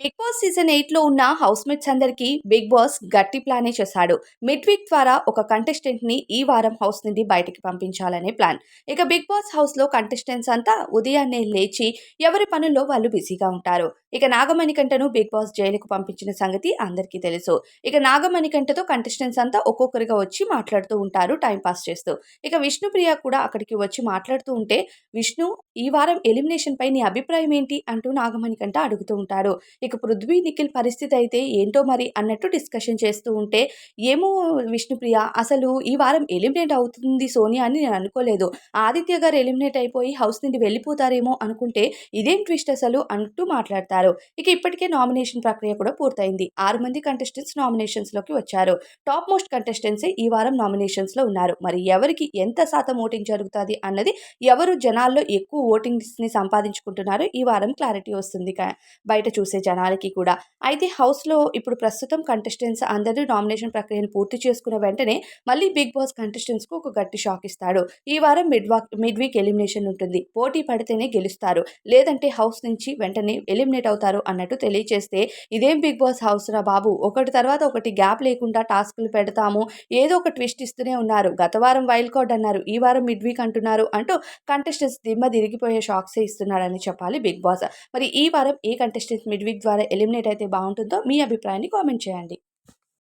Big boss season ఎయిట్లో ఉన్న house mates అందరికి బిగ్ బాస్ గట్టి ప్లానే చేశాడు. మిడ్ వీక్ ద్వారా ఒక కంటెస్టెంట్ని ఈ వారం హౌస్ నుండి బయటకి పంపించాలనే ప్లాన్. ఇక బిగ్ బాస్ హౌస్లో కంటెస్టెంట్స్ అంతా ఉదయాన్నే లేచి ఎవరి పనుల్లో వాళ్ళు బిజీగా ఉంటారు. ఇక నాగమణికంటను బిగ్ బాస్ జైలుకు పంపించిన సంగతి అందరికీ తెలుసు. ఇక నాగమణికంటతో కంటెస్టెంట్స్ అంతా ఒక్కొక్కరిగా వచ్చి మాట్లాడుతూ ఉంటారు టైం పాస్ చేస్తూ. ఇక విష్ణుప్రియ కూడా అక్కడికి వచ్చి మాట్లాడుతూ ఉంటే విష్ణు ఈ వారం ఎలిమినేషన్ పై నీ అభిప్రాయం ఏంటి? అంటూ నాగమణికంట అడుగుతూ ఉంటారు. ఇక పృథ్వీ నిఖిల్ పరిస్థితి అయితే ఏంటో మరి అన్నట్టు డిస్కషన్ చేస్తూ ఉంటే ఏమో విష్ణుప్రియ అసలు ఈ వారం ఎలిమినేట్ అవుతుంది సోనియా అని నేను అనుకోలేదు. ఆదిత్య గారు ఎలిమినేట్ అయిపోయి హౌస్ నుండి వెళ్ళిపోతారేమో అనుకుంటే ఇదేం ట్విస్ట్ అసలు? అంటూ మాట్లాడతారు. ఇక ఇప్పటికే నామినేషన్ ప్రక్రియ కూడా పూర్తయింది. ఆరు మంది కంటెస్టెంట్స్ నామినేషన్స్లోకి వచ్చారు. టాప్ మోస్ట్ కంటెస్టెంట్స్ ఈ వారం నామినేషన్స్లో ఉన్నారు. మరి ఎవరికి ఎంత శాతం ఓటింగ్ జరుగుతుంది అన్నది ఎవరు జనాల్లో ఎక్కువ ఓటింగ్స్ని సంపాదించుకుంటున్నారో ఈ వారం క్లారిటీ వస్తుంది బయట చూసే జనాలకి కూడా. అయితే హౌస్లో ఇప్పుడు ప్రస్తుతం కంటెస్టెంట్స్ అందరూ నామినేషన్ ప్రక్రియను పూర్తి చేసుకున్న వెంటనే మళ్ళీ బిగ్ బాస్ కంటెస్టెంట్స్కు ఒక గట్టి షాక్ ఇస్తాడు ఈ వారం mid walk mid week elimination ఉంటుంది. పోటీ పడితేనే గెలుస్తారు. లేదంటే హౌస్ నుంచి వెంటనే ఎలిమినేట్ అవుతారు అన్నట్టు తెలియచేస్తే ఇదేం బిగ్ బాస్ హౌస్ రా బాబు ఒకటి తర్వాత ఒకటి గ్యాప్ లేకుండా టాస్క్లు పెడతాము ఏదో ఒక ట్విస్ట్ ఇస్తూనే ఉన్నారు. గత వారం వైల్డ్ కార్డ్ అన్నారు ఈ వారం మిడ్ వీక్ అంటున్నారు అంటూ కంటెస్టెంట్స్ దిమ్మ తిరిగిపోయే షాక్సే ఇస్తున్నాడని చెప్పాలి బిగ్ బాస్. మరి ఈ వారం ఏ కంటెస్టెంట్స్ మిడ్ వీక్ ద్వారా ఎలిమినేట్ అయితే బాగుంటుందో మీ అభిప్రాయాన్ని కామెంట్ చేయండి.